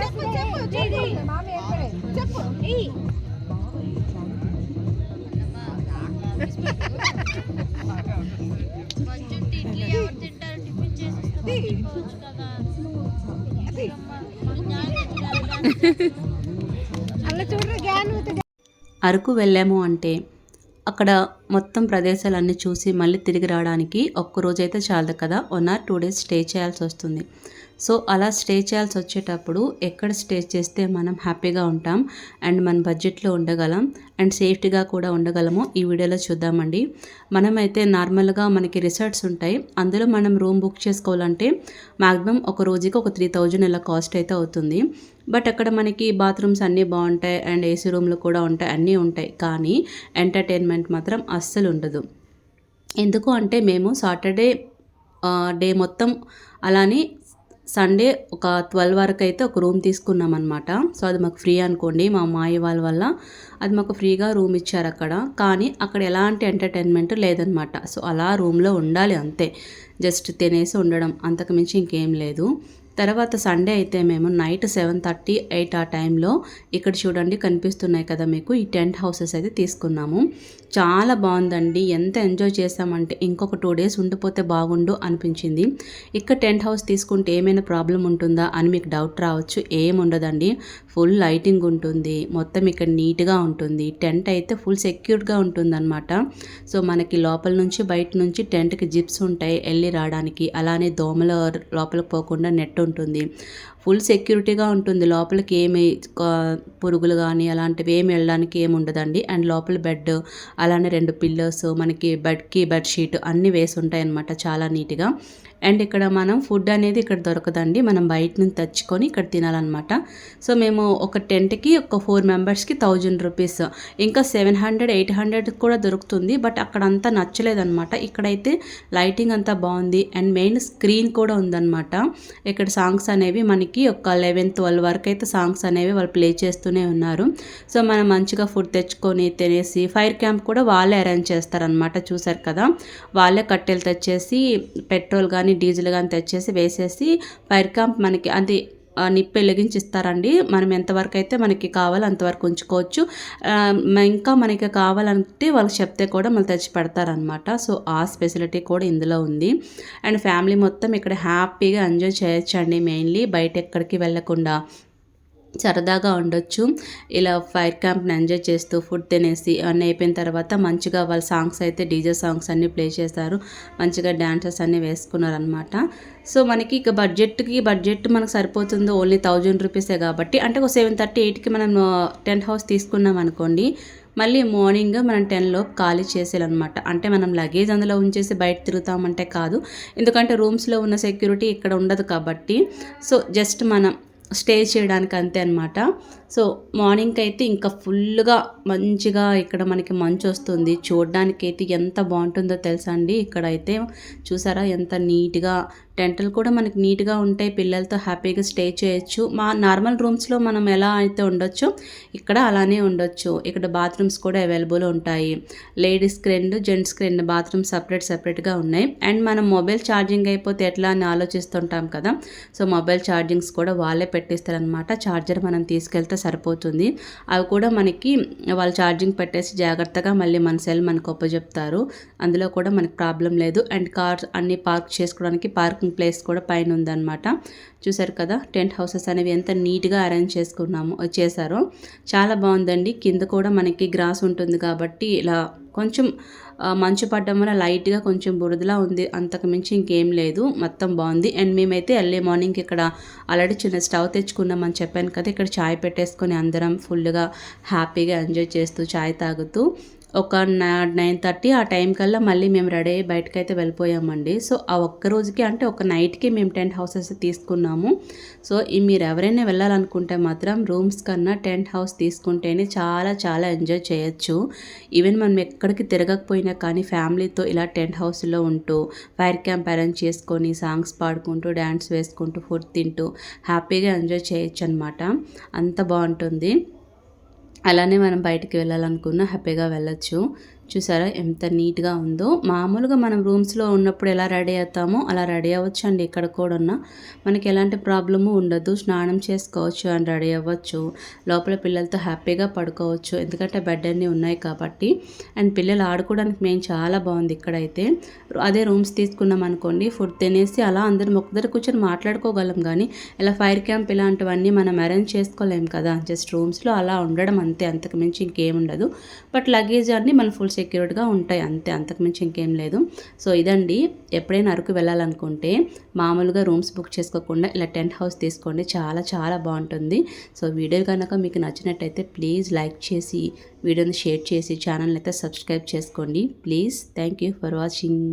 చెప్పు చెప్పు చెప్పు ఇడ్లీ ఎవరు తింటారు టిఫిన్ కదా అలా చూడరు గ్యాన్ అరకు వెళ్ళాము అంటే అక్కడ మొత్తం ప్రదేశాలన్నీ చూసి మళ్ళీ తిరిగి రావడానికి ఒక్క రోజైతే చాలదు కదా. One or two days stay చేయాల్సి వస్తుంది. సో అలా స్టే చేయాల్సి వచ్చేటప్పుడు ఎక్కడ స్టే చేస్తే మనం హ్యాపీగా ఉంటాం అండ్ మన బడ్జెట్లో ఉండగలం అండ్ సేఫ్టీగా కూడా ఉండగలము ఈ వీడియోలో చూద్దామండి. మనమైతే నార్మల్గా మనకి రిసార్ట్స్ ఉంటాయి. అందులో మనం రూమ్ బుక్ చేసుకోవాలంటే మ్యాక్సిమం ఒక రోజుకి ఒక త్రీ థౌజండ్ ఇలా కాస్ట్ అయితే అవుతుంది. బట్ అక్కడ మనకి బాత్రూమ్స్ అన్నీ బాగుంటాయి అండ్ ఏసీ రూమ్లు కూడా ఉంటాయి అన్నీ ఉంటాయి. కానీ ఎంటర్టైన్మెంట్ మాత్రం అస్సలు ఉండదు. ఎందుకు అంటే మేము సాటర్డే డే మొత్తం అలానే సండే ఒక ట్వెల్వ్ వరకు అయితే ఒక రూమ్ తీసుకున్నాం అనమాట సో అది మాకు ఫ్రీ అనుకోండి మా మాయ వాళ్ళ వల్ల. అది మాకు ఫ్రీగా రూమ్ ఇచ్చారు అక్కడ. కానీ అక్కడ ఎలాంటి ఎంటర్టైన్మెంట్ లేదనమాట సో అలా రూమ్లో ఉండాలి అంతే. జస్ట్ తినేసి ఉండడం అంతకు మించి ఇంకేం లేదు. తర్వాత సండే అయితే మేము నైట్ సెవెన్ థర్టీ ఎయిట్ ఆ టైంలో ఇక్కడ చూడండి కనిపిస్తున్నాయి కదా మీకు ఈ టెంట్ హౌసెస్ అయితే తీసుకున్నాము. చాలా బాగుందండి. ఎంత ఎంజాయ్ చేసామంటే ఇంకొక టూ డేస్ ఉండిపోతే బాగుండు అనిపించింది. ఇక్కడ టెంట్ హౌస్ తీసుకుంటే ఏమైనా ప్రాబ్లం ఉంటుందా అని మీకు డౌట్ రావచ్చు. ఏం ఉండదండి. ఫుల్ లైటింగ్ ఉంటుంది. మొత్తం ఇక్కడ నీట్గా ఉంటుంది. టెంట్ అయితే ఫుల్ సెక్యూర్డ్గా ఉంటుందన్నమాట. సో మనకి లోపల నుంచి బయట నుంచి టెంట్కి జిప్స్ ఉంటాయి. వెళ్ళి రావడానికి. అలానే దోమల లోపలికి పోకుండా నెట్ ఉంటుంది. ఫుల్ సెక్యూరిటీగా ఉంటుంది. లోపలికి ఏమి పురుగులు కానీ అలాంటివి ఏమి వెళ్ళడానికి ఏమి ఉండదండి. అండ్ లోపల బెడ్ అలానే రెండు పిల్లర్స్ మనకి బెడ్కి బెడ్షీట్ అన్నీ వేసి ఉంటాయి అన్నమాట చాలా నీట్గా. అండ్ ఇక్కడ మనం ఫుడ్ అనేది ఇక్కడ దొరకదండి. మనం బయట నుంచి తెచ్చుకొని ఇక్కడ తినాలన్నమాట. సో మేము ఒక టెంట్కి ఒక ఫోర్ మెంబర్స్కి థౌజండ్ రూపీస్. ఇంకా సెవెన్ హండ్రెడ్ ఎయిట్ హండ్రెడ్ కూడా దొరుకుతుంది. బట్ అక్కడ అంతా నచ్చలేదన్నమాట. ఇక్కడైతే లైటింగ్ అంతా బాగుంది. అండ్ మెయిన్ స్క్రీన్ కూడా ఉందన్నమాట. ఇక్కడ సాంగ్స్ అనేవి మనకి ఒక లెవెన్ ట్వెల్వ్ వరకు అయితే సాంగ్స్ అనేవి వాళ్ళు ప్లే చేస్తూనే ఉన్నారు. సో మనం మంచిగా ఫుడ్ తెచ్చుకొని తినేసి ఫైర్ క్యాంప్ కూడా వాళ్ళే అరేంజ్ చేస్తారనమాట చూసారు కదా? వాళ్ళే కట్టెలు తెచ్చేసి పెట్రోల్ కానీ డీజిల్ కానీ తెచ్చేసి వేసేసి ఫైర్ క్యాంప్ మనకి అది నిప్పు వెలిగించి ఇస్తారండి మనం ఎంతవరకు అయితే మనకి కావాలో అంతవరకు ఉంచుకోవచ్చు. ఇంకా మనకి కావాలంటే వాళ్ళకి చెప్తే కూడా మళ్ళీ తెచ్చి పెడతారనమాట సో ఆ స్పెసిలిటీ కూడా ఇందులో ఉంది. అండ్ ఫ్యామిలీ మొత్తం ఇక్కడ హ్యాపీగా ఎంజాయ్ చేయొచ్చండి మెయిన్లీ. బయట ఎక్కడికి వెళ్ళకుండా సరదాగా ఉండొచ్చు. ఇలా ఫైర్ క్యాంప్ని ఎంజాయ్ చేస్తూ ఫుడ్ తినేసి అన్నీ అయిపోయిన తర్వాత మంచిగా వాళ్ళ సాంగ్స్ అయితే డీజే సాంగ్స్ అన్నీ ప్లే చేశారు మంచిగా డ్యాన్సెస్ అన్నీ వేసుకున్నారనమాట సో మనకి ఇక బడ్జెట్కి బడ్జెట్ మనకు సరిపోతుందో ఓన్లీ థౌజండ్ రూపీసే కాబట్టి అంటే ఒక సెవెన్ థర్టీ ఎయిట్కి మనం టెంట్ హౌస్ తీసుకున్నాం అనుకోండి మళ్ళీ మార్నింగ్ మనం టెన్లో ఖాళీ చేసేయాలన్నమాట. అంటే మనం లగేజ్ అందులో ఉంచేసి బయట తిరుగుతామంటే కాదు. ఎందుకంటే రూమ్స్లో ఉన్న సెక్యూరిటీ ఇక్కడ ఉండదు కాబట్టి. సో జస్ట్ మనం స్టే చేయడానికి అంతే అనమాట సో మార్నింగ్కి అయితే ఇంకా ఫుల్గా మంచిగా ఇక్కడ మనకి మంచు వస్తుంది. చూడడానికి అయితే ఎంత బాగుంటుందో తెలుసా అండి? ఇక్కడ అయితే చూసారా? ఎంత నీట్గా టెంటలు కూడా మనకి నీట్గా ఉంటాయి. పిల్లలతో హ్యాపీగా స్టే చేయొచ్చు. మా నార్మల్ రూమ్స్లో మనం ఎలా అయితే ఉండొచ్చో ఇక్కడ అలానే ఉండొచ్చు. ఇక్కడ బాత్రూమ్స్ కూడా అవైలబుల్ ఉంటాయి. లేడీస్కి రెండు జెంట్స్కి రెండు బాత్రూమ్స్ సపరేట్ సపరేట్గా ఉన్నాయి. అండ్ మనం మొబైల్ ఛార్జింగ్ అయిపోతే ఎట్లా అని ఆలోచిస్తుంటాం కదా? సో మొబైల్ ఛార్జింగ్స్ కూడా వాళ్ళే పెట్టిస్తారనమాట ఛార్జర్ మనం తీసుకెళ్తే సరిపోతుంది. అవి కూడా మనకి వాళ్ళు ఛార్జింగ్ పెట్టేసి జాగ్రత్తగా మళ్ళీ మన సెల్ మనకు ఒప్పజెప్తారు అందులో కూడా మనకి ప్రాబ్లం లేదు. అండ్ కార్స్ అన్నీ పార్క్ చేసుకోవడానికి పార్కింగ్ ప్లేస్ కూడా పైన ఉందన్నమాట. చూసారు కదా టెంట్ హౌసెస్ అనేవి ఎంత నీట్గా అరేంజ్ చేసుకున్నాము చేశారో. చాలా బాగుందండి. కింద కూడా మనకి గ్రాస్ ఉంటుంది కాబట్టి ఇలా కొంచెం మంచు పడ్డం వల్ల లైట్గా కొంచెం బురదలా ఉంది. అంతకు మించి ఇంకేం లేదు. మొత్తం బాగుంది. అండ్ మేమైతే ఎర్లీ మార్నింగ్ ఇక్కడ ఆల్రెడీ చిన్న స్టవ్ తెచ్చుకున్నామని చెప్పాను కదా ఇక్కడ చాయ్ పెట్టేసుకొని అందరం ఫుల్గా హ్యాపీగా ఎంజాయ్ చేస్తూ చాయ్ తాగుతూ ఒక నైన్ థర్టీ ఆ టైం కల్లా మళ్ళీ మేము రెడీ అయ్యి బయటకైతే వెళ్ళిపోయామండి. సో ఆ ఒక్క రోజుకి అంటే ఒక నైట్కి మేము టెంట్ హౌసెస్ తీసుకున్నాము. సో మీరు ఎవరైనా వెళ్ళాలనుకుంటే మాత్రం రూమ్స్ కన్నా టెంట్ హౌస్ తీసుకుంటేనే చాలా చాలా ఎంజాయ్ చేయొచ్చు. ఈవెన్ మనం ఎక్కడికి తిరగకపోయినా కానీ ఫ్యామిలీతో ఇలా టెంట్ హౌస్లో ఉంటూ ఫైర్ క్యాంప్ అరేంజ్ చేసుకొని సాంగ్స్ పాడుకుంటూ డ్యాన్స్ వేసుకుంటూ ఫుడ్ తింటూ హ్యాపీగా ఎంజాయ్ చేయొచ్చు అనమాట అంత బాగుంటుంది. అలానే మనం బయటికి వెళ్ళాలనుకున్నా హ్యాపీగా వెళ్ళొచ్చు. చూసారా ఎంత నీట్గా ఉందో. మామూలుగా మనం రూమ్స్లో ఉన్నప్పుడు ఎలా రెడీ అవుతామో అలా రెడీ అవ్వచ్చు అండి ఇక్కడ కూడా ఉన్న మనకి ఎలాంటి ప్రాబ్లము ఉండదు. స్నానం చేసుకోవచ్చు అండ్ రెడీ అవ్వచ్చు. లోపల పిల్లలతో హ్యాపీగా పడుకోవచ్చు. ఎందుకంటే బెడ్ అన్నీ ఉన్నాయి కాబట్టి. అండ్ పిల్లలు ఆడుకోవడానికి మేము చాలా బాగుంది ఇక్కడైతే. అదే రూమ్స్ తీసుకున్నాం అనుకోండి ఫుడ్ తినేసి అలా అందరం ఒక దగ్గర కూర్చొని మాట్లాడుకోగలం కానీ ఇలా ఫైర్ క్యాంప్ ఇలాంటివన్నీ మనం అరేంజ్ చేసుకోలేం కదా. జస్ట్ రూమ్స్లో అలా ఉండడం అంతే. అంతకు మించి ఇంకేం ఉండదు. బట్ లగేజ్ అన్నీ మనం ఫుల్ సెక్యూర్డ్గా ఉంటాయి. అంతే అంతకుమించి ఇంకేం లేదు. సో ఇదండి. ఎప్పుడైనా అరకు వెళ్ళాలనుకుంటే మామూలుగా రూమ్స్ బుక్ చేసుకోకుండా ఇలా టెంట్ హౌస్ తీసుకోండి. చాలా చాలా బాగుంటుంది. సో వీడియో కనుక మీకు నచ్చినట్టయితే ప్లీజ్ లైక్ చేసి వీడియోని షేర్ చేసి ఛానల్ని అయితే సబ్స్క్రైబ్ చేసుకోండి. Please thank you for watching.